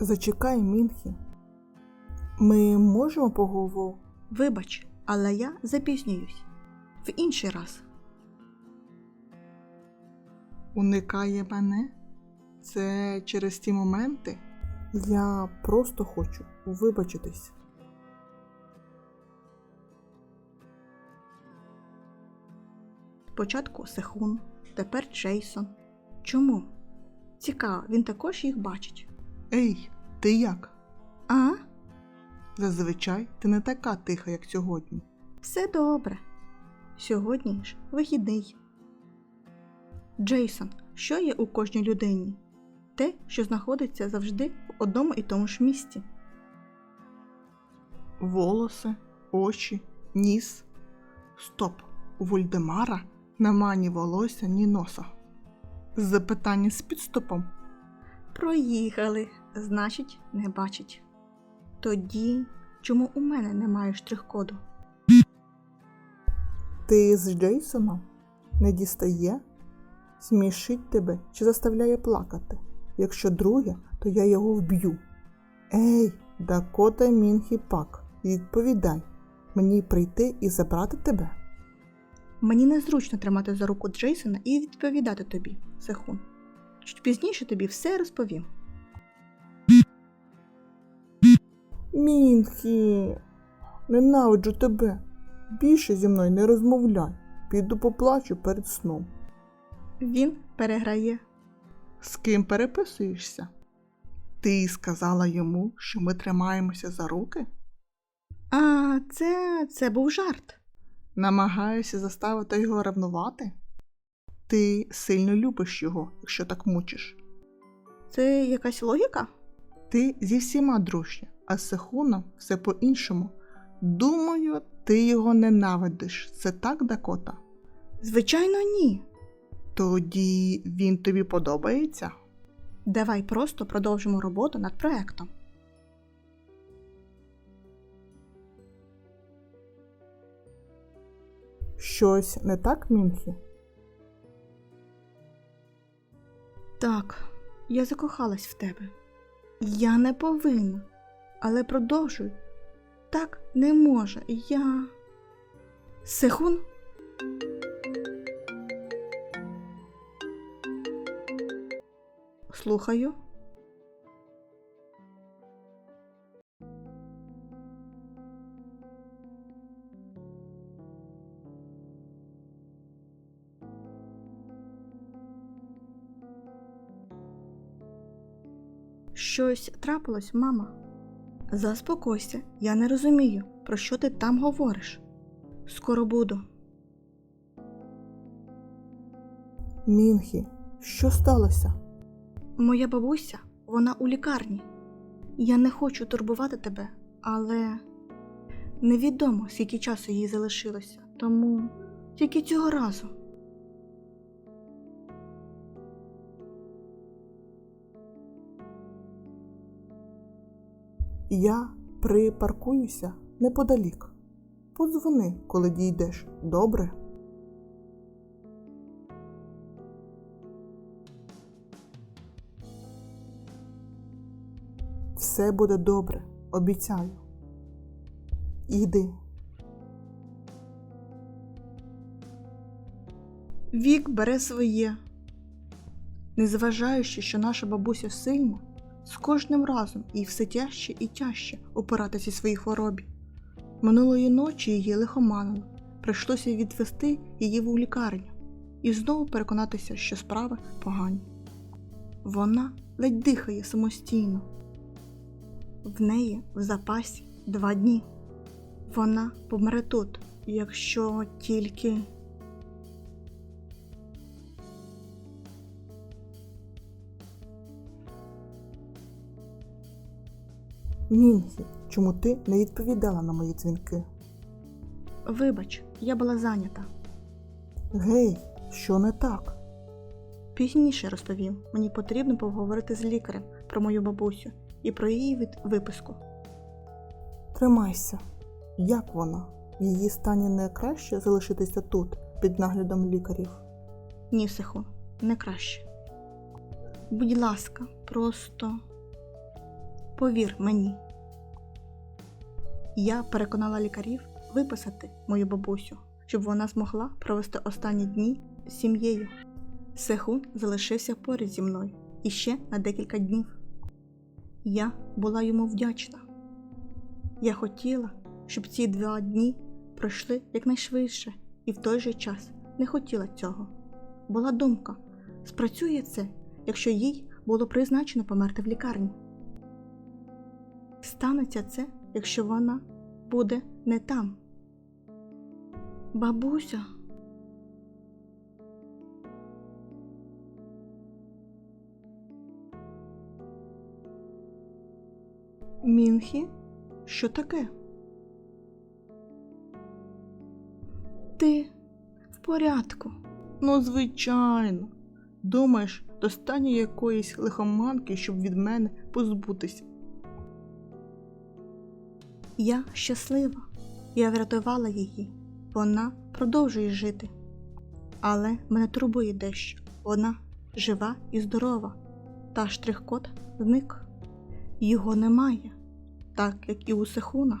Зачекай, Мінхі. Ми можемо поговорити? Вибач, але я запізнююсь. В інший раз. Уникає мене? Це через ті моменти? Я просто хочу вибачитись. Спочатку Сехун, тепер Джейсон. Чому? Цікаво, він також їх бачить. Ей, ти як? А? Зазвичай ти не така тиха, як сьогодні. Все добре. Сьогодні ж вихідний. Джейсон, що є у кожній людині? Те, що знаходиться завжди в одному і тому ж місці. Волоси, очі, ніс. Стоп, у Вольдемара нема ні волосся, ні носа. Запитання з підступом. Проїхали, значить, не бачить. Тоді чому у мене немає штрих-коду? Ти з Джейсоном не дістає? Смішить тебе чи заставляє плакати? Якщо друге, то я його вб'ю. Ей, Дакота Мінхі Пак, відповідай, мені прийти і забрати тебе? Мені незручно тримати за руку Джейсона і відповідати тобі, Сехун. Чуть пізніше тобі все розповім. Мінхі, ненавиджу тебе. Більше зі мною не розмовляй. Піду поплачу перед сном. Він переграє. З ким переписуєшся? Ти сказала йому, що ми тримаємося за руки? А, це, це був жарт. Намагаєшся заставити його ревнувати? Ти сильно любиш його, якщо так мучиш. Це якась логіка? Ти зі всіма дружня, а з Сехуном все по-іншому. Думаю, ти його ненавидиш. Це так, Дакота? Звичайно, ні. Тоді він тобі подобається? Давай просто продовжимо роботу над проектом. Щось не так, Мінхі? Так, я закохалась в тебе. Я не повинна, але продовжуй. Так не може. Я. Сехун? Слухаю. Щось трапилось, мама. Заспокойся, я не розумію, про що ти там говориш. Скоро буду. Мінхі, що сталося? Моя бабуся, вона у лікарні. Я не хочу турбувати тебе, але невідомо, скільки часу їй залишилося, тому тільки цього разу. Я припаркуюся неподалік. Подзвони, коли дійдеш. Добре? Все буде добре, обіцяю. Іди. Вік бере своє. Незважаючи, що наша бабуся сильна, з кожним разом їй все тяжче і тяжче опиратися своїй хворобі. Минулої ночі її лихоманило, прийшлося відвести її в лікарню і знову переконатися, що справи погані. Вона ледь дихає самостійно. В неї в запасі два дні. Вона помре тут, якщо тільки. Мінхі, чому ти не відповідала на мої дзвінки? Вибач, я була зайнята. Гей, що не так? Пізніше розповім, мені потрібно поговорити з лікарем про мою бабусю і про її від- виписку. Тримайся. Як вона? В її стані не краще залишитися тут, під наглядом лікарів. Ні, Сиху, не краще. Будь ласка, просто Повір мені. Я переконала лікарів виписати мою бабусю, щоб вона змогла провести останні дні з сім'єю. Сехун залишився поряд зі мною іще на декілька днів. Я була йому вдячна. Я хотіла, щоб ці два дні пройшли якнайшвидше, і в той же час не хотіла цього. Була думка, спрацює це, якщо їй було призначено померти в лікарні. Станеться це, якщо вона буде не там. Бабуся. Мінхі? Що таке? Ти в порядку. Ну, звичайно. Думаєш, достатньо якоїсь лихоманки, щоб від мене позбутися. Я щаслива. Я врятувала її. Вона продовжує жити. Але мене турбує дещо. Вона жива і здорова. Та штрих-код зник. Його немає, так як і у Сехуна.